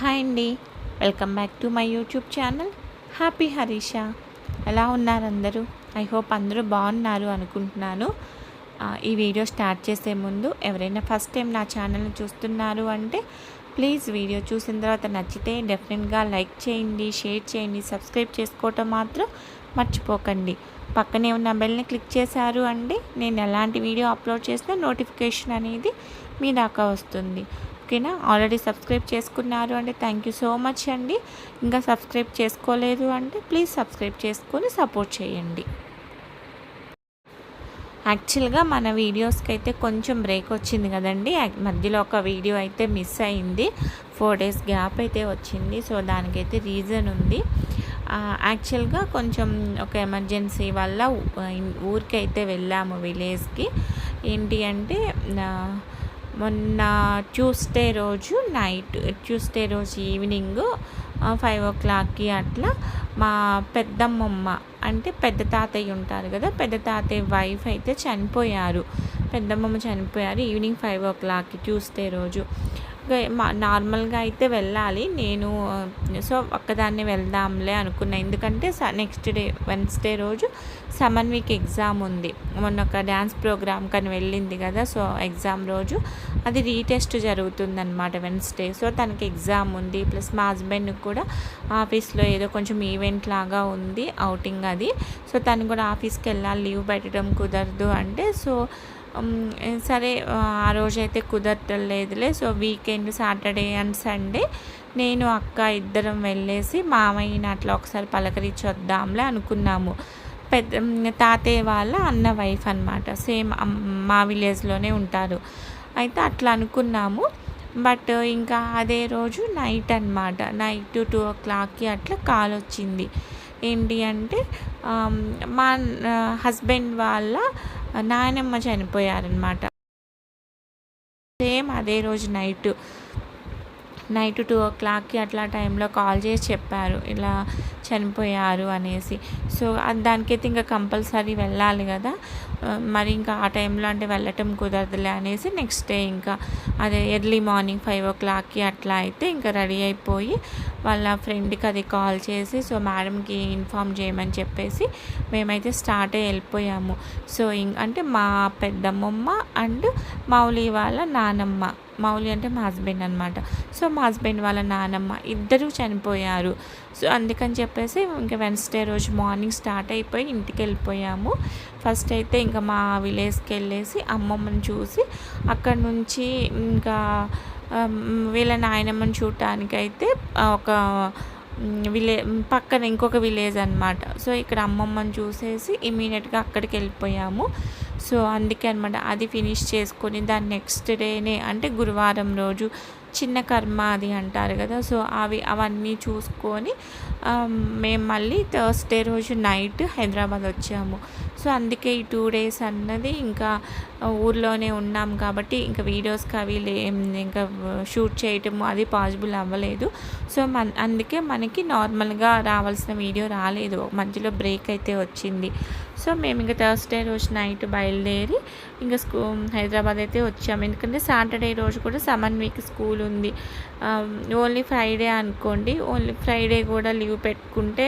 Hi అండి. Welcome back to my YouTube channel. Happy Harisha. ఎలా ఉన్నారు అందరూ? ఐ హోప్ అందరూ బాగున్నారు అనుకుంటున్నాను. ఈ వీడియో స్టార్ట్ చేసే ముందు ఎవరైనా ఫస్ట్ టైం నా ఛానల్ని చూస్తున్నారు అంటే ప్లీజ్ వీడియో చూసిన తర్వాత నచ్చితే డెఫినెట్గా లైక్ చేయండి షేర్ చేయండి సబ్స్క్రైబ్ చేసుకోవటం మాత్రం మర్చిపోకండి. పక్కనే ఉన్న బెల్ని క్లిక్ చేశారు అండి నేను ఎలాంటి వీడియో అప్లోడ్ చేసినా నోటిఫికేషన్ అనేది మీ దాకా వస్తుంది. ఓకేనా? ఆల్రెడీ సబ్స్క్రైబ్ చేసుకున్నారు అంటే థ్యాంక్ యూ సో మచ్ అండి. ఇంకా సబ్స్క్రైబ్ చేసుకోలేదు అంటే ప్లీజ్ సబ్స్క్రైబ్ చేసుకొని సపోర్ట్ చేయండి. యాక్చువల్గా మన వీడియోస్కి అయితే కొంచెం బ్రేక్ వచ్చింది కదండి. మధ్యలో ఒక వీడియో అయితే మిస్ అయింది. ఫోర్ డేస్ గ్యాప్ అయితే వచ్చింది. సో దానికైతే రీజన్ ఉంది. యాక్చువల్గా కొంచెం ఒక ఎమర్జెన్సీ వల్ల ఊరికైతే ఊరికి అయితే వెళ్ళాము విలేజ్కి ఏంటి అంటే మొన్న ట్యూస్డే రోజు నైట్ ట్యూస్డే రోజు ఈవినింగ్ ఫైవ్ ఓ క్లాక్కి అట్లా మా పెద్దమ్మమ్మ అంటే పెద్ద తాతయ్య ఉంటారు కదా పెద్ద తాతయ్య వైఫ్ అయితే చనిపోయారు. పెద్దమ్మమ్మ చనిపోయారు ఈవినింగ్ ఫైవ్ ఓ క్లాక్కి ట్యూస్డే రోజు. నార్మల్గా అయితే వెళ్ళాలి. నేను సో ఒక్కదాన్ని వెళ్దాంలే అనుకున్నా. ఎందుకంటే నెక్స్ట్ డే వెన్స్డే రోజు సమన్ వీక్ ఎగ్జామ్ ఉంది. మొన్న ఒక డ్యాన్స్ ప్రోగ్రామ్ కానీ వెళ్ళింది కదా సో ఎగ్జామ్ రోజు అది రీటెస్ట్ జరుగుతుందన్నమాట వెన్స్డే. సో తనకి ఎగ్జామ్ ఉంది. ప్లస్ మా హస్బెండ్ కూడా ఆఫీస్లో ఏదో కొంచెం ఈవెంట్ లాగా ఉంది అవుటింగ్ అది. సో తను కూడా ఆఫీస్కి వెళ్ళాలి లీవ్ పెట్టడం కుదరదు అంటే సో సరే ఆ రోజైతే కుదరలేదులే so weekend Saturday and Sunday నేను అక్క ఇద్దరం వెళ్ళేసి మామయ్యని అట్లా ఒకసారి పలకరించి వద్దాంలే అనుకున్నాము. పెద్ద తాతయ్య వాళ్ళ అన్న వైఫ్ అనమాట సేమ్ మా విలేజ్లోనే ఉంటారు. అయితే అట్లా అనుకున్నాము. బట్ ఇంకా అదే రోజు నైట్ అన్నమాట. నైట్ టూ ఓ క్లాక్కి అట్లా కాల్ వచ్చింది. ఏంటి అంటే మా హస్బెండ్ వాళ్ళ నాయనమ్మ చనిపోయారనమాట సేమ్ అదే రోజు నైట్. నైట్ టూ ఓ క్లాక్కి అట్లా టైంలో కాల్ చేసి చెప్పారు. ఇలా చనిపోయారు అనేసి. సో దానికైతే ఇంకా కంపల్సరీ వెళ్ళాలి కదా. మరి ఇంకా ఆ టైంలో అంటే వెళ్ళటం కుదరదులే అనేసి నెక్స్ట్ డే ఇంకా అదే ఎర్లీ మార్నింగ్ ఫైవ్ ఓ క్లాక్కి అట్లా అయితే ఇంకా రెడీ అయిపోయి వాళ్ళ ఫ్రెండ్కి అది కాల్ చేసి సో మేడంకి ఇన్ఫామ్ చేయమని చెప్పేసి మేమైతే స్టార్ట్ అయ్యి వెళ్ళిపోయాము. సో ఇంక అంటే మా పెద్దమ్మమ్మ అండ్ మౌలి వాళ్ళ నానమ్మ. మౌలి అంటే మా హస్బెండ్ అనమాట సో మా హస్బెండ్ వాళ్ళ నానమ్మ ఇద్దరూ చనిపోయారు. సో అందుకని చెప్పేసి ఇంకా వెన్స్డే రోజు మార్నింగ్ స్టార్ట్ అయిపోయి ఇంటికి వెళ్ళిపోయాము. ఫస్ట్ అయితే ఇంకా మా విలేజ్కి వెళ్ళేసి అమ్మమ్మని చూసి అక్కడ నుంచి ఇంకా వీళ్ళ నాయనమ్మని చూడటానికైతే ఒక విలే పక్కన ఇంకొక విలేజ్ అనమాట సో ఇక్కడ అమ్మమ్మని చూసేసి ఇమీడియట్గా అక్కడికి వెళ్ళిపోయాము. సో అందుకే అనమాట అది ఫినిష్ చేసుకొని దాని నెక్స్ట్ డేనే అంటే గురువారం రోజు చిన్న కర్మ అది అంటారు కదా సో అవి అవన్నీ చూసుకొని మేము మళ్ళీ థర్స్డే రోజు నైట్ హైదరాబాద్ వచ్చాము. సో అందుకే ఈ టూ డేస్ అన్నది ఇంకా ఊర్లోనే ఉన్నాం కాబట్టి ఇంకా వీడియోస్కి అవి లే ఇంకా షూట్ చేయటము అది పాసిబుల్ అవ్వలేదు. సో మన అందుకే మనకి నార్మల్గా రావాల్సిన వీడియో రాలేదు. మధ్యలో బ్రేక్ అయితే వచ్చింది. సో మేము ఇంకా థర్స్డే రోజు నైట్ బయలుదేరి ఇంకా స్కూ హైదరాబాద్ అయితే వచ్చాము. ఎందుకంటే సాటర్డే రోజు కూడా సమన్ వీక్ స్కూల్ ఉంది. ఓన్లీ ఫ్రైడే అనుకోండి. ఓన్లీ ఫ్రైడే కూడా లీవ్ పెట్టుకుంటే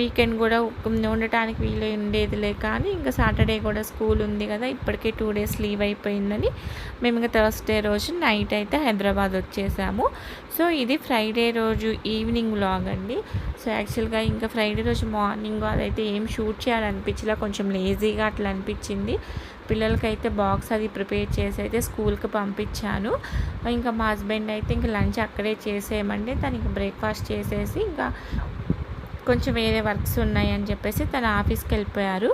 వీకెండ్ కూడా ఉండటానికి వీలు ఉండేది లేక కానీ ఇంకా సాటర్డే కూడా స్కూల్ ఉంది కదా ఇప్పటికే టూ డేస్ లీవ్ అయిపోయిందని మేము ఇంకా థర్స్డే రోజు నైట్ అయితే హైదరాబాద్ వచ్చేసాము. సో ఇది ఫ్రైడే రోజు ఈవినింగ్ వ్లాగ్ అండి. సో యాక్చువల్గా ఇంకా ఫ్రైడే రోజు మార్నింగ్ అదైతే ఏం షూట్ చేయాలనిపించలే కొంచెం లేజీగా అట్లా అనిపించింది. పిల్లలకైతే బాక్స్ అది ప్రిపేర్ చేసి అయితే స్కూల్కి పంపించాను. ఇంకా మా హస్బెండ్ అయితే ఇంకా లంచ్ అక్కడే చేసేయమండి. తనకి బ్రేక్ఫాస్ట్ చేసేసి ఇంకా కొంచెం వేరే వర్క్స్ ఉన్నాయి అని చెప్పేసి తన ఆఫీస్కి వెళ్ళిపోయారు.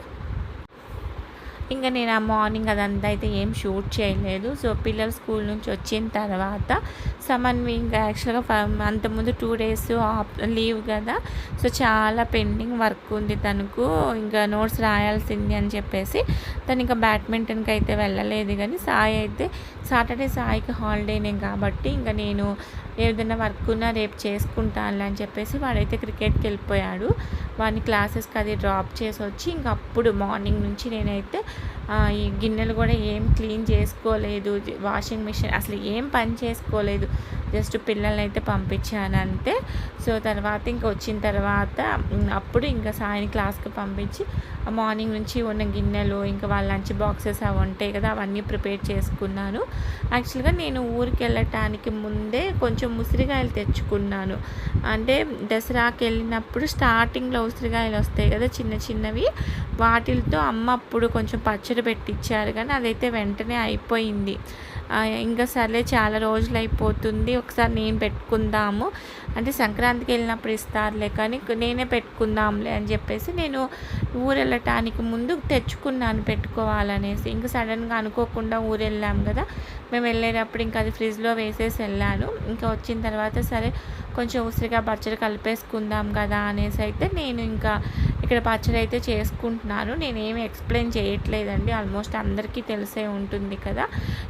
ఇంకా నేను ఆ మార్నింగ్ అదంతా అయితే ఏం షూట్ చేయలేదు. సో పిల్లలు స్కూల్ నుంచి వచ్చిన తర్వాత సమన్వి ఇంకా యాక్చువల్గా ఫ- అంతకుముందు టూ డేస్ లీవ్ కదా. సో చాలా పెండింగ్ వర్క్ ఉంది తనకు. ఇంకా నోట్స్ రాయాల్సింది అని చెప్పేసి తను ఇంకా బ్యాడ్మింటన్కి అయితే వెళ్ళలేదు కానీ సాయి అయితే సాటర్డే సాయికి హాలిడేనే కాబట్టి ఇంకా నేను ఏదైనా వర్క్ ఉన్నా రేపు చేసుకుంటాను అని చెప్పేసి వాడైతే క్రికెట్కి వెళ్ళిపోయాడు. వాడిని క్లాసెస్కి అది డ్రాప్ చేసి వచ్చి ఇంక అప్పుడు మార్నింగ్ నుంచి నేనైతే ఈ గిన్నెలు కూడా ఏం క్లీన్ చేసుకోలేదు వాషింగ్ మిషన్ అసలు ఏం పని చేసుకోలేదు. జస్ట్ పిల్లల్ని అయితే పంపించాను అంతే సో తర్వాత ఇంకా వచ్చిన తర్వాత అప్పుడు ఇంకా సాయం క్లాస్కి పంపించి మార్నింగ్ నుంచి ఉన్న గిన్నెలు ఇంకా వాళ్ళ లంచ్ బాక్సెస్ అవి ఉంటాయి కదా అవన్నీ ప్రిపేర్ చేసుకున్నాను. యాక్చువల్గా నేను ఊరికి వెళ్ళటానికి ముందే కొంచెం ఉసిరికాయలు తెచ్చుకున్నాను. అంటే దసరాకి వెళ్ళినప్పుడు స్టార్టింగ్లో ఉసిరికాయలు వస్తాయి కదా చిన్న చిన్నవి. వాటితో అమ్మ అప్పుడు కొంచెం పచ్చడి పెట్టించారు కానీ అదైతే వెంటనే అయిపోయింది. ఇంకా సర్లే చాలా రోజులు అయిపోతుంది ఒకసారి నేను పెట్టుకుందాము. అంటే సంక్రాంతికి వెళ్ళినప్పుడు ఇస్తారులే కానీ నేనే పెట్టుకుందాంలే అని చెప్పేసి నేను ఊరు వెళ్ళటానికి ముందు తెచ్చుకున్నాను పెట్టుకోవాలనేసి. ఇంకా సడన్గా అనుకోకుండా ఊరు వెళ్ళాం కదా. మేము వెళ్ళేటప్పుడు ఇంకా అది ఫ్రిడ్జ్లో వేసేసి వెళ్ళాను. ఇంకా వచ్చిన తర్వాత సరే కొంచెం ఉసిరిగా బచ్చలు కలిపేసుకుందాం కదా అనేసి అయితే నేను ఇంకా ఇక్కడ పచ్చడి అయితే చేసుకుంటున్నాను. నేను ఏమి ఎక్స్ప్లెయిన్ చేయట్లేదండి. ఆల్మోస్ట్ అందరికీ తెలిసే ఉంటుంది కదా.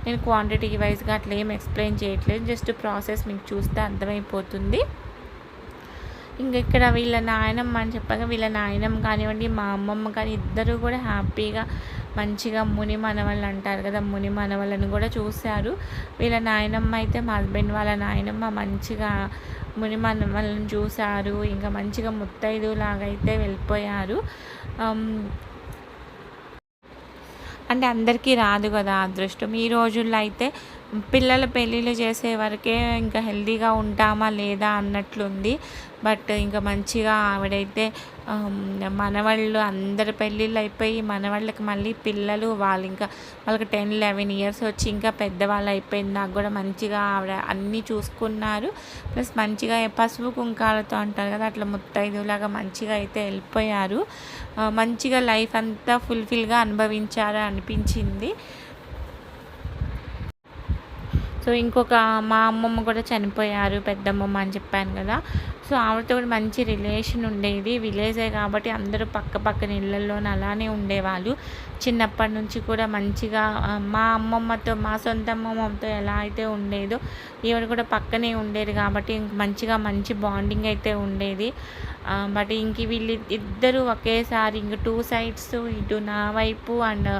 నేను క్వాంటిటీ వైజ్గా అట్లా ఏం ఎక్స్ప్లెయిన్ చేయట్లేదు. జస్ట్ ప్రాసెస్ మీకు చూస్తే అర్థమైపోతుంది. ఇంకా ఇక్కడ వీళ్ళ నాయనమ్మ అని చెప్పగా వీళ్ళ నాయనమ్మ కానివ్వండి మా అమ్మమ్మ కానీ ఇద్దరు కూడా హ్యాపీగా మంచిగా ముని మనవళ్ళు అంటారు కదా ముని మనవళ్ళని కూడా చూశారు. వీళ్ళ నాయనమ్మ అయితే మా హస్బెండ్ వాళ్ళ నాయనమ్మ మంచిగా ముని మనవళ్ళని చూశారు. ఇంకా మంచిగా ముత్తైదు లాగా అయితే వెళ్ళిపోయారు అంటే అందరికీ రాదు కదా అదృష్టం. ఈ రోజుల్లో అయితే పిల్లల పెళ్ళిళ్ళు చేసే వరకే ఇంకా హెల్తీగా ఉంటామా లేదా అన్నట్లుంది. బట్ ఇంకా మంచిగా ఆవిడైతే మనవాళ్ళు అందరి పెళ్ళిళ్ళు అయిపోయి మనవాళ్ళకి మళ్ళీ పిల్లలు వాళ్ళు ఇంకా వాళ్ళకి టెన్ లెవెన్ ఇయర్స్ వచ్చి ఇంకా పెద్దవాళ్ళు అయిపోయింది. నాకు కూడా మంచిగా ఆవిడ అన్నీ చూసుకున్నారు. ప్లస్ మంచిగా పసుపు కుంకాలతో అంటారు కదా అట్లా ముత్తైదులాగా మంచిగా అయితే వెళ్ళిపోయారు. మంచిగా లైఫ్ అంతా ఫుల్ఫిల్గా అనుభవించారు అనిపించింది. సో ఇంకొక మా అమ్మమ్మ కూడా చనిపోయారు పెద్దమ్మమ్మ అని చెప్పాను కదా. సో ఆవిడతో కూడా మంచి రిలేషన్ ఉండేది. విలేజే కాబట్టి అందరూ పక్క పక్కన ఇళ్ళల్లోనే అలానే ఉండేవాళ్ళు. చిన్నప్పటి నుంచి కూడా మంచిగా మా అమ్మమ్మతో మా సొంత అమ్మమ్మతో ఎలా అయితే ఉండేదో ఈవిడ కూడా పక్కనే ఉండేది కాబట్టి ఇంక మంచిగా మంచి బాండింగ్ అయితే ఉండేది. బట్ ఇంక వీళ్ళు ఇద్దరు ఒకేసారి ఇంక టూ సైడ్స్ ఇటు నా వైపు అండ్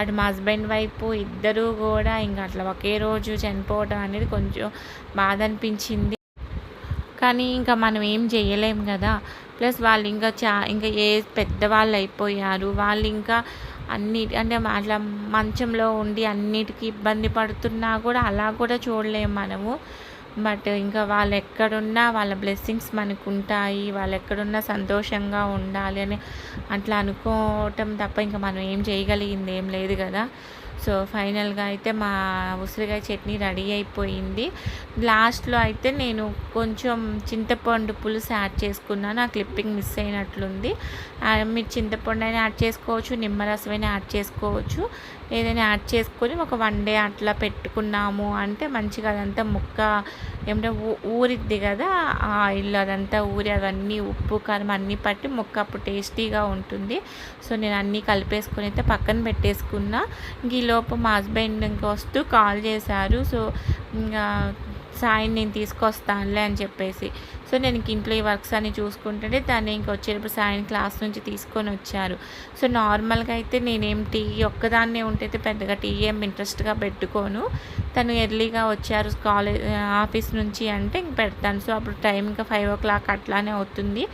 అటు మా హస్బెండ్ వైపు ఇద్దరు కూడా ఇంకా అట్లా ఒకే రోజు చనిపోవడం అనేది కొంచెం బాధ అనిపించింది. కానీ ఇంకా మనం ఏం చేయలేం కదా. ప్లస్ వాళ్ళు ఇంకా చా ఇంకా ఏ పెద్దవాళ్ళు అయిపోయారు. వాళ్ళు ఇంకా అన్ని అంటే అట్లా మంచంలో ఉండి అన్నిటికీ ఇబ్బంది పడుతున్నా కూడా అలా కూడా చూడలేము మనము. బట్ ఇంకా వాళ్ళు ఎక్కడున్నా వాళ్ళ బ్లెస్సింగ్స్ మనకు ఉంటాయి వాళ్ళు ఎక్కడున్నా సంతోషంగా ఉండాలి అని అట్లా అనుకోవటం తప్ప ఇంకా మనం ఏం చేయగలిగింది ఏం లేదు కదా. సో ఫైనల్గా అయితే మా ఉసిరికాయ చట్నీ రెడీ అయిపోయింది. లాస్ట్లో అయితే నేను కొంచెం చింతపండు పులుసు యాడ్ చేసుకున్నాను. ఆ క్లిప్పింగ్ మిస్ అయినట్లుంది. మీరు చింతపండు అయినా యాడ్ చేసుకోవచ్చు నిమ్మరసం అయినా యాడ్ చేసుకోవచ్చు. ఏదైనా యాడ్ చేసుకొని ఒక వన్ డే అట్లా పెట్టుకున్నాము అంటే మంచిగా అదంతా ముక్క ఏమంటే ఊరిద్ది కదా. ఆ ఇల్లు అదంతా ఊరి అవన్నీ ఉప్పు కారం అన్నీ పట్టి ముక్క అప్పుడు టేస్టీగా ఉంటుంది. సో నేను అన్నీ కలిపేసుకొని అయితే పక్కన పెట్టేసుకున్నా. ఇంక లోపు మా హస్బెండ్ ఇంకా వస్తూ కాల్ చేశారు. సో ఇంకా సాయిని నేను తీసుకొస్తానులే అని చెప్పేసి. సో నేను ఇంట్లో ఈ వర్క్స్ అన్ని చూసుకుంటుంటే దాన్ని ఇంక వచ్చేటప్పుడు సాయం క్లాస్ నుంచి తీసుకొని వచ్చారు. సో నార్మల్గా అయితే నేనేం టీ ఒక్కదాన్నే ఉంటే పెద్దగా టీ ఏం ఇంట్రెస్ట్గా పెట్టుకోను. తను ఎర్లీగా వచ్చారు కాలేజ్ ఆఫీస్ నుంచి అంటే ఇంక పెడతాను. సో అప్పుడు టైం ఇంకా ఫైవ్ ఓ క్లాక్ అట్లానే అవుతుంది.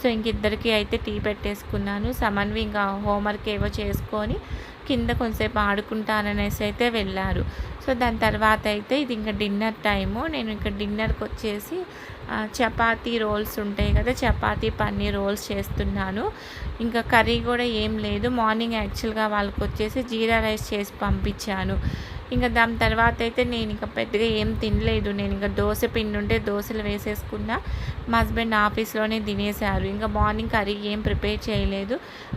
సో ఇంక ఇద్దరికి అయితే టీ పెట్టేసుకున్నాను. సమన్వి ఇంకా హోంవర్క్ ఏవో చేసుకొని కింద కొంతసేపు ఆడుకుంటాననేసి అయితే వెళ్ళారు. సో దాని తర్వాత అయితే ఇది ఇంకా డిన్నర్ టైము. నేను ఇంకా డిన్నర్కి వచ్చేసి చపాతీ రోల్స్ ఉంటాయి కదా చపాతీ పన్నీర్ రోల్స్ చేస్తున్నాను. ఇంకా కర్రీ కూడా ఏం లేదు. మార్నింగ్ యాక్చువల్గా వాళ్ళకి వచ్చేసి జీరా రైస్ చేసి పంపించాను. ఇంకా దాని తర్వాత అయితే నేను ఇంకా పెద్దగా ఏం తినలేదు. నేను ఇంకా దోశ పిండి ఉంటే దోశలు వేసేసుకున్నా. మా హస్బెండ్ ఆఫీస్లోనే తినేశారు. ఇంకా మార్నింగ్ కర్రీ ఏం ప్రిపేర్ చేయలేదు.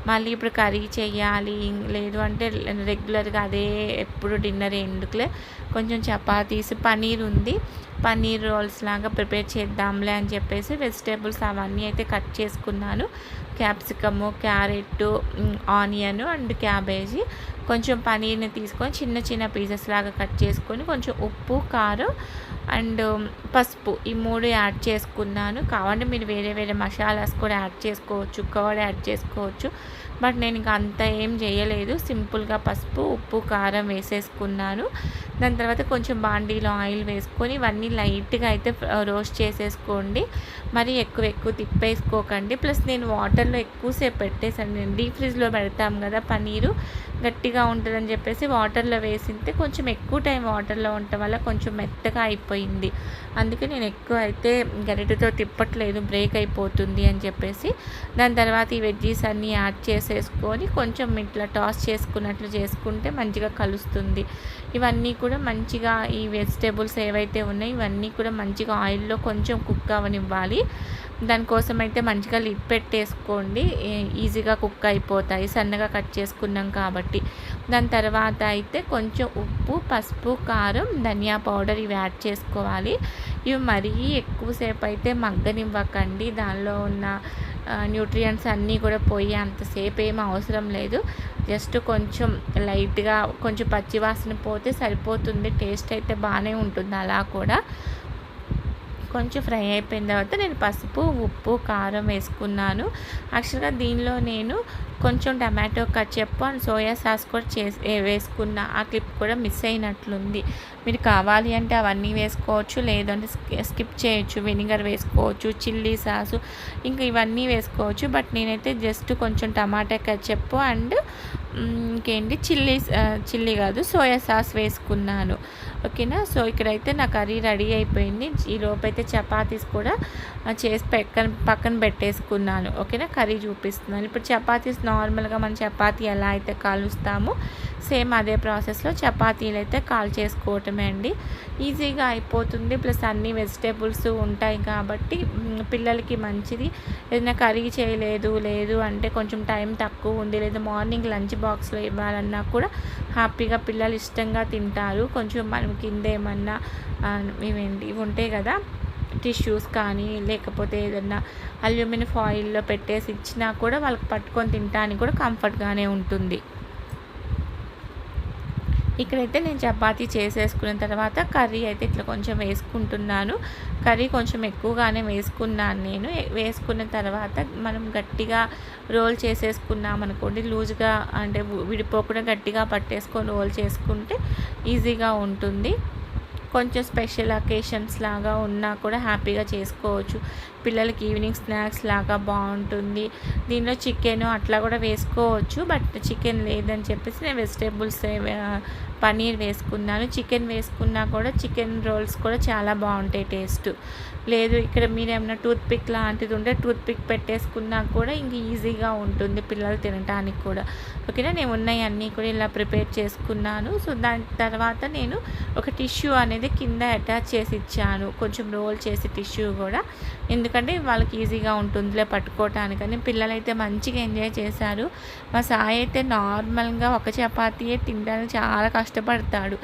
మళ్ళీ ఇప్పుడు కర్రీ చేయాలి లేదు అంటే రెగ్యులర్గా అదే ఎప్పుడు డిన్నర్ ఎందుకులే. కొంచెం చపాతీస్ పనీర్ ఉంది. పన్నీర్ రోల్స్ లాగా ప్రిపేర్ చేద్దాంలే అని చెప్పేసి వెజిటేబుల్స్ అవన్నీ అయితే కట్ చేసుకున్నాను. Capsicum carrot onion and cabbage. కొంచెం పనీర్ని తీసుకొని చిన్న చిన్న పీసెస్ లాగా కట్ చేసుకొని కొంచెం ఉప్పు కారం అండ్ um, పసుపు ఈ మూడు యాడ్ చేసుకున్నాను. కావాలంటే మీరు వేరే వేరే మసాలాస్ కూడా యాడ్ చేసుకోవచ్చు కర్డ్ యాడ్ చేసుకోవచ్చు. బట్ నేను ఇంకా అంత ఏం చేయలేదు. సింపుల్గా పసుపు ఉప్పు కారం వేసేసుకున్నాను. దాని తర్వాత కొంచెం బాండీలో ఆయిల్ వేసుకొని ఇవన్నీ లైట్గా అయితే రోస్ట్ చేసేసుకోండి. మరి ఎక్కువ ఎక్కువ తిప్పేసుకోకండి. ప్లస్ నేను వాటర్లో ఎక్కువసేపు పెట్టేసాను నేను డీప్ ఫ్రిడ్జ్లో పెడతాం కదా పన్నీరు గట్టిగా ఉంటుందని చెప్పేసి వాటర్లో వేసింటే కొంచెం ఎక్కువ టైం వాటర్లో ఉండటం వల్ల కొంచెం మెత్తగా అయిపోయింది. అందుకే నేను ఎక్కువ అయితే గరిటతో తిప్పట్లేదు బ్రేక్ అయిపోతుంది అని చెప్పేసి దాని తర్వాత ఈ వెజ్జీస్ అన్నీ యాడ్ చేసేసుకొని కొంచెం ఇట్లా టాస్ చేసుకున్నట్లు చేసుకుంటే మంచిగా కలుస్తుంది. ఇవన్నీ కూడా మంచిగా ఈ వెజిటేబుల్స్ ఏవైతే ఉన్నాయో ఇవన్నీ కూడా మంచిగా ఆయిల్లో కొంచెం కుక్ అవనివ్వాలి దానికోసం అయితే మంచిగా లిడ్ పెట్టేసుకోండి. ఈజీగా కుక్ అయిపోతాయి. సన్నగా కట్ చేసుకున్నాం కాబట్టి. దాని తర్వాత అయితే కొంచెం ఉప్పు పసుపు కారం ధనియా పౌడర్ ఇవి యాడ్ చేసుకోవాలి. ఇవి మరీ ఎక్కువసేపు అయితే మగ్గనివ్వకండి. దానిలో ఉన్న న్యూట్రియంట్స్ అన్నీ కూడా పోయి అంతసేపు ఏం అవసరం లేదు. జస్ట్ కొంచెం లైట్గా కొంచెం పచ్చివాసన పోతే సరిపోతుంది. టేస్ట్ అయితే బాగానే ఉంటుంది. అలా కూడా కొంచెం ఫ్రై అయిపోయిన తర్వాత నేను పసుపు ఉప్పు కారం వేసుకున్నాను. యాక్చువల్గా దీనిలో నేను కొంచెం tomato ketchup and soya sauce కూడా చేసి వేసుకున్న. ఆ క్లిప్ కూడా మిస్ అయినట్లుంది. మీరు కావాలి అంటే అవన్నీ వేసుకోవచ్చు లేదంటే స్కిప్ చేయొచ్చు. వెనిగర్ వేసుకోవచ్చు చిల్లీ సాసు ఇంకా ఇవన్నీ వేసుకోవచ్చు. బట్ నేనైతే జస్ట్ కొంచెం టమాటా కచ్చప్పు అండ్ ఇంకేంటి? చిల్లీ చిల్లీ కాదు సోయా సాస్ వేసుకున్నాను. ఓకేనా? సో ఇక్కడైతే నా కర్రీ రెడీ అయిపోయింది. ఈ అయితే చపాతీస్ కూడా చేసి పక్కన పక్కన పెట్టేసుకున్నాను. ఓకేనా? కర్రీ చూపిస్తున్నాను. ఇప్పుడు చపాతీస్ నార్మల్గా మనం చపాతీ ఎలా అయితే కాలుస్తామో సేమ్ అదే ప్రాసెస్లో చపాతీలు అయితే కాల్ చేసుకోవటమే అండి. ఈజీగా అయిపోతుంది. ప్లస్ అన్ని వెజిటేబుల్స్ ఉంటాయి కాబట్టి పిల్లలకి మంచిది. ఏదైనా కర్రీ చేయలేదు లేదు అంటే కొంచెం టైం తక్కువ ఉంది. లేదా మార్నింగ్ లంచ్ బాక్స్లో ఇవ్వాలన్నా కూడా హ్యాపీగా పిల్లలు ఇష్టంగా తింటారు. కొంచెం మనం కింద ఏమన్నా ఇవేంటి ఇవి ఉంటాయి కదా టిష్యూస్ కానీ లేకపోతే ఏదన్నా అల్యూమినియం ఫాయిల్లో పెట్టేసి ఇచ్చినా కూడా వాళ్ళకి పట్టుకొని తినడానికి కూడా కంఫర్ట్గానే ఉంటుంది. ఇక్కడైతే నేను చపాతీ చేసేసుకున్న తర్వాత కర్రీ అయితే ఇట్లా కొంచెం వేసుకుంటున్నాను. కర్రీ కొంచెం ఎక్కువగానే వేసుకున్నాను నేను. వేసుకున్న తర్వాత మనం గట్టిగా రోల్ చేసేసుకున్నాం అనుకోండి లూజ్గా అంటే విడిపోకుండా గట్టిగా పట్టేసుకొని రోల్ చేసుకుంటే ఈజీగా ఉంటుంది. కొంచెం స్పెషల్ అకేషన్స్ లాగా ఉన్నా కూడా హ్యాపీగా చేసుకోవచ్చు. పిల్లలకి ఈవినింగ్ స్నాక్స్ లాగా బాగుంటుంది. దీనిలో చికెన్ అట్లా కూడా వేసుకోవచ్చు బట్ చికెన్ లేదని చెప్పేసి నేను వెజిటేబుల్స్ పనీర్ వేసుకున్నాను. చికెన్ వేసుకున్నా కూడా చికెన్ రోల్స్ కూడా చాలా బాగుంటాయి టేస్ట్ లేదు ఇక్కడ మీరు ఏమైనా లాంటిది ఉంటే టూత్పిక్ పెట్టేసుకున్నా కూడా ఇంక ఈజీగా ఉంటుంది పిల్లలు తినడానికి కూడా. ఓకేనా? నేను ఉన్నాయి అన్నీ కూడా ఇలా ప్రిపేర్ చేసుకున్నాను. సో దాని తర్వాత నేను ఒక టిష్యూ అనేది కింద అటాచ్ చేసి ఇచ్చాను. కొంచెం రోల్ చేసి టిష్యూ కూడా. ఎందుకంటే వాళ్ళకి ఈజీగా ఉంటుందిలే పట్టుకోవటానికని. పిల్లలైతే మంచిగా ఎంజాయ్ చేశారు. మా సాయి అయితే నార్మల్గా ఒక చపాతీయే తినడానికి చాలా కష్టపడతాడు.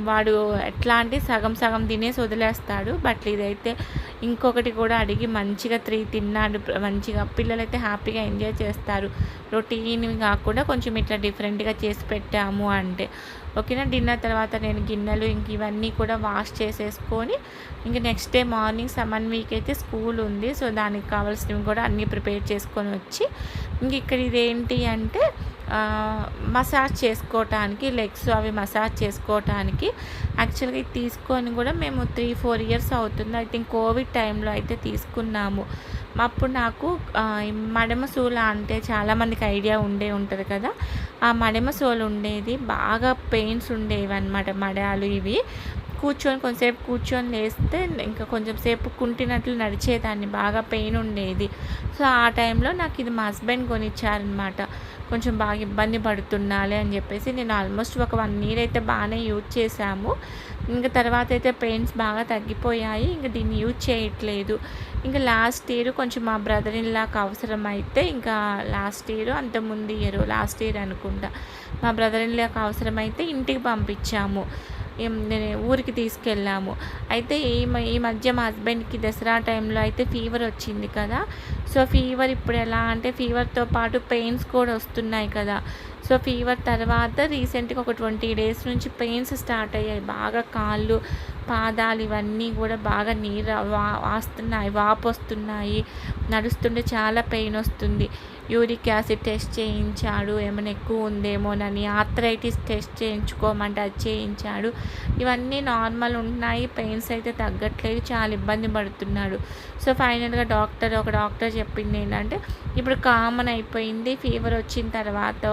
వాడు ఎట్లా అంటే సగం సగం తినేసి వదిలేస్తాడు. బట్ ఇదైతే ఇంకొకటి కూడా అడిగి మంచిగా త్రీ తిన్నాడు. మంచిగా పిల్లలైతే హ్యాపీగా ఎంజాయ్ చేస్తారు. రొటీన్ కాకుండా కొంచెం ఇట్లా డిఫరెంట్గా చేసి పెట్టాము అంటే. ఓకేనా? డిన్నర్ తర్వాత నేను గిన్నెలు ఇంక ఇవన్నీ కూడా వాష్ చేసేసుకొని ఇంక next day morning seven week అయితే స్కూల్ ఉంది. సో దానికి కావాల్సినవి కూడా అన్నీ ప్రిపేర్ చేసుకొని వచ్చి ఇంక ఇక్కడ ఇదేంటి అంటే మసాజ్ చేసుకోవటానికి లెగ్స్ అవి మసాజ్ చేసుకోవటానికి. యాక్చువల్గా ఇది తీసుకొని కూడా మేము త్రీ ఫోర్ ఇయర్స్ అవుతుంది. ఐ థింక్ కోవిడ్ టైంలో అయితే తీసుకున్నాము. అప్పుడు నాకు మడమ సూల అంటే చాలామందికి ఐడియా ఉండే ఉంటుంది కదా. ఆ మడమ సోలు ఉండేది. బాగా పెయిన్స్ ఉండేవి అనమాట మడాలు ఇవి. కూర్చొని కొంచెంసేపు కూర్చొని లేస్తే ఇంకా కొంచెం సేపు కుంటినట్లు నడిచేదాన్ని. బాగా పెయిన్ ఉండేది. సో ఆ టైంలో నాకు ఇది మా హస్బెండ్ కొనిచ్చారనమాట కొంచెం బాగా ఇబ్బంది పడుతున్నాలి అని చెప్పేసి నేను ఆల్మోస్ట్ ఒక వన్ ఇయర్ అయితే బాగానే యూజ్ చేశాము. ఇంకా తర్వాత అయితే పెయిన్స్ బాగా తగ్గిపోయాయి. ఇంకా దీన్ని యూజ్ చేయట్లేదు. ఇంకా లాస్ట్ ఇయర్ కొంచెం మా బ్రదర్ ఇన్లాకి అవసరం అయితే ఇంకా లాస్ట్ ఇయర్ అంత ముందు ఇయర్ లాస్ట్ ఇయర్ అనుకుంటా. మా బ్రదర్ ఇన్లాకి అవసరమైతే ఇంటికి పంపించాము. ఊరికి తీసుకెళ్ళాము. అయితే ఈ ఈ మధ్య మా హస్బెండ్కి దసరా టైంలో అయితే ఫీవర్ వచ్చింది కదా. సో ఫీవర్ ఇప్పుడు ఎలా అంటే ఫీవర్తో పాటు పెయిన్స్ కూడా వస్తున్నాయి కదా. సో ఫీవర్ తర్వాత రీసెంట్గా ఒక ట్వంటీ డేస్ నుంచి పెయిన్స్ స్టార్ట్ అయ్యాయి. బాగా కాళ్ళు పాదాలు ఇవన్నీ కూడా బాగా నీరు వా వాస్తున్నాయి వాపు వస్తున్నాయి నడుస్తుంటే చాలా పెయిన్ వస్తుంది. యూరిక్ యాసిడ్ టెస్ట్ చేయించాడు. ఏమైనా ఎక్కువ ఉందేమోనని ఆర్థరైటిస్ టెస్ట్ చేయించుకోమంటే అది చేయించాడు. ఇవన్నీ నార్మల్ ఉన్నాయి. పెయిన్స్ అయితే తగ్గట్లేదు. చాలా ఇబ్బంది పడుతున్నాడు. సో ఫైనల్గా డాక్టర్ ఒక డాక్టర్ చెప్పింది ఏంటంటే ఇప్పుడు కామన్ అయిపోయింది. ఫీవర్ వచ్చిన తర్వాత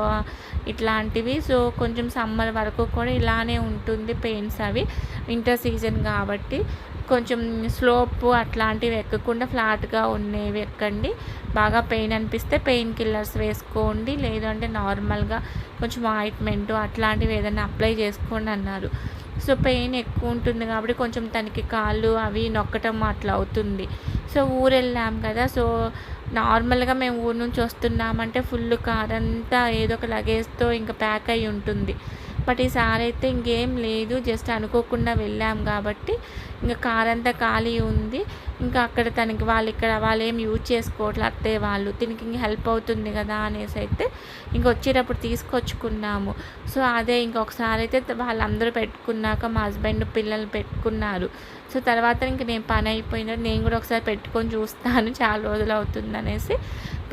ఇట్లాంటివి. సో కొంచెం సమ్మర్ వరకు కూడా ఇలానే ఉంటుంది పెయిన్స్ అవి. వింటర్ సీజన్ కాబట్టి కొంచెం స్లోప్ అట్లాంటివి ఎక్కకుండా ఫ్లాట్గా ఉండేవి ఎక్కండి. బాగా పెయిన్ అనిపిస్తే పెయిన్ కిల్లర్స్ వేసుకోండి. లేదంటే నార్మల్గా కొంచెం ఆయింట్మెంట్ అట్లాంటివి ఏదైనా అప్లై చేసుకోండి అన్నారు. సో పెయిన్ ఎక్కువ ఉంటుంది కాబట్టి కొంచెం తనకి కాళ్ళు అవి నొక్కటం అట్లా అవుతుంది. సో ఊరు వెళ్ళాం కదా. సో నార్మల్గా మేము ఊరు నుంచి వస్తున్నామంటే ఫుల్ కార్ అంతా ఏదో ఒక లగేజ్తో ఇంకా ప్యాక్ అయి ఉంటుంది. అప్పటిసారి అయితే ఇంకేం లేదు జస్ట్ అనుకోకుండా వెళ్ళాం కాబట్టి ఇంకా కార్ అంతా ఖాళీ ఉంది. ఇంకా అక్కడ తనకి వాళ్ళు ఇక్కడ వాళ్ళు ఏం యూజ్ చేసుకోవట్లే అత్తయ్య వాళ్ళు దీనికి ఇంక హెల్ప్ అవుతుంది కదా అనేసి అయితే ఇంక వచ్చేటప్పుడు తీసుకొచ్చుకున్నాము. సో అదే ఇంకొకసారి అయితే వాళ్ళందరూ పెట్టుకున్నాక మా హస్బెండ్ పిల్లలు పెట్టుకున్నారు. సో తర్వాత ఇంక నేను పని అయిపోయినా నేను కూడా ఒకసారి పెట్టుకొని చూస్తాను చాలా రోజులు అవుతుంది అనేసి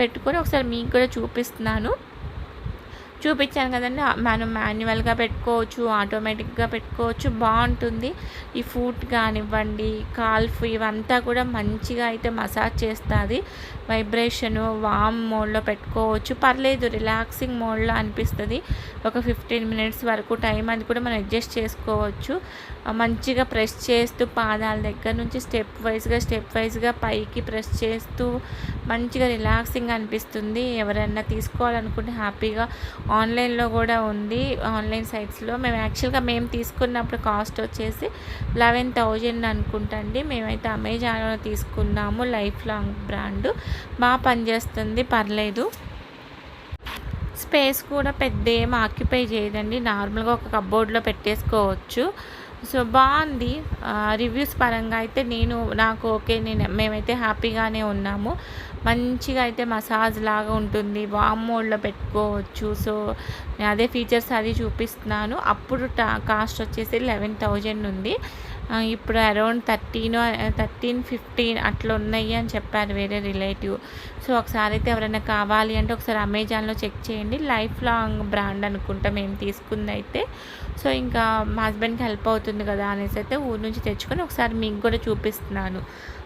పెట్టుకొని ఒకసారి మీకు కూడా చూపిస్తున్నాను. చూపించాను కదండి. మనం మాన్యువల్గా పెట్టుకోవచ్చు ఆటోమేటిక్గా పెట్టుకోవచ్చు బాగుంటుంది. ఈ ఫుడ్ కానివ్వండి కాల్ఫ్ ఇవంతా కూడా మంచిగా అయితే మసాజ్ చేస్తుంది. వైబ్రేషను వామ్ మోడ్లో పెట్టుకోవచ్చు. పర్లేదు రిలాక్సింగ్ మోడ్లో అనిపిస్తుంది. ఒక ఫిఫ్టీన్ మినిట్స్ వరకు టైం అది కూడా మనం అడ్జస్ట్ చేసుకోవచ్చు. మంచిగా ప్రెస్ చేస్తూ పాదాల దగ్గర నుంచి స్టెప్ వైజ్గా స్టెప్ వైజ్గా పైకి ప్రెస్ చేస్తూ మంచిగా రిలాక్సింగ్ అనిపిస్తుంది. ఎవరైనా తీసుకోవాలనుకుంటే హ్యాపీగా ఆన్లైన్లో కూడా ఉంది. ఆన్లైన్ సైట్స్లో మేము యాక్చువల్గా మేము తీసుకున్నప్పుడు కాస్ట్ వచ్చేసి లెవెన్ థౌజండ్ అనుకుంటండి మేమైతే అమెజాన్లో తీసుకున్నాము లైఫ్ లాంగ్ బ్రాండ్ బాగా పనిచేస్తుంది పర్లేదు. స్పేస్ కూడా పెద్ద ఏం ఆక్యుపై చేయదండి. నార్మల్గా ఒక కబోర్డ్లో పెట్టేసుకోవచ్చు. సో బాగుంది. రివ్యూస్ పరంగా అయితే నేను నాకు ఓకే నేను మేమైతే హ్యాపీగానే ఉన్నాము. మంచిగా అయితే మసాజ్ లాగా ఉంటుంది. వామ్ మోడ్లో పెట్టుకోవచ్చు. సో నేను అదే ఫీచర్స్ అది చూపిస్తున్నాను. అప్పుడు కాస్ట్ వచ్చేసి లెవెన్ థౌజండ్ ఉంది. ఇప్పుడు అరౌండ్ థర్టీన్ థర్టీన్ ఫిఫ్టీన్ అట్లా ఉన్నాయి అని చెప్పారు వేరే రిలేటివ్. సో ఒకసారి అయితే ఎవరైనా కావాలి అంటే ఒకసారి అమెజాన్లో చెక్ చేయండి. లైఫ్ లాంగ్ బ్రాండ్ అనుకుంటా మేము తీసుకుంది అయితే. సో ఇంకా మా హస్బెండ్కి హెల్ప్ అవుతుంది కదా అనేసి అయితే ఊరి నుంచి తెచ్చుకొని ఒకసారి మీకు కూడా చూపిస్తున్నాను.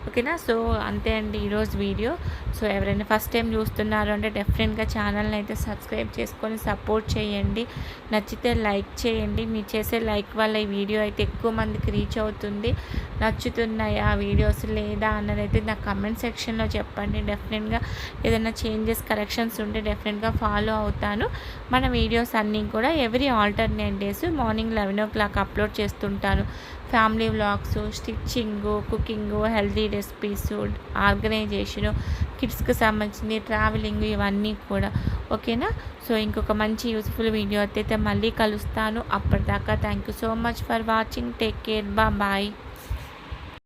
ఓకేనా? సో అంతే అండి ఈరోజు వీడియో. సో ఎవరైనా ఫస్ట్ టైం చూస్తున్నారు అంటే డెఫినెట్గా ఛానల్ని అయితే సబ్స్క్రైబ్ చేసుకొని సపోర్ట్ చేయండి. నచ్చితే లైక్ చేయండి. మీరు చేసే లైక్ వల్ల ఈ వీడియో అయితే ఎక్కువ మందికి రీచ్ అవుతుంది. నచ్చుతున్నాయి ఆ వీడియోస్ లేదా అన్నది అయితే నా కమెంట్ సెక్షన్లో చెప్పండి. డెఫినెట్గా ఏదైనా చేంజెస్ కరెక్షన్స్ ఉంటే డెఫినెట్గా ఫాలో అవుతాను. మన వీడియోస్ అన్నీ కూడా every alternate days morning eleven o'clock upload చేస్తుంటాను. Family vlogs stitching cooking healthy recipes organisation కిడ్స్కి సంబంధించింది ట్రావెలింగ్ ఇవన్నీ కూడా. ఓకేనా? సో ఇంకొక మంచి యూస్ఫుల్ వీడియో అయితే మళ్ళీ కలుస్తాను. అప్పటిదాకా thank you so much for watching. Take care. బా బాయ్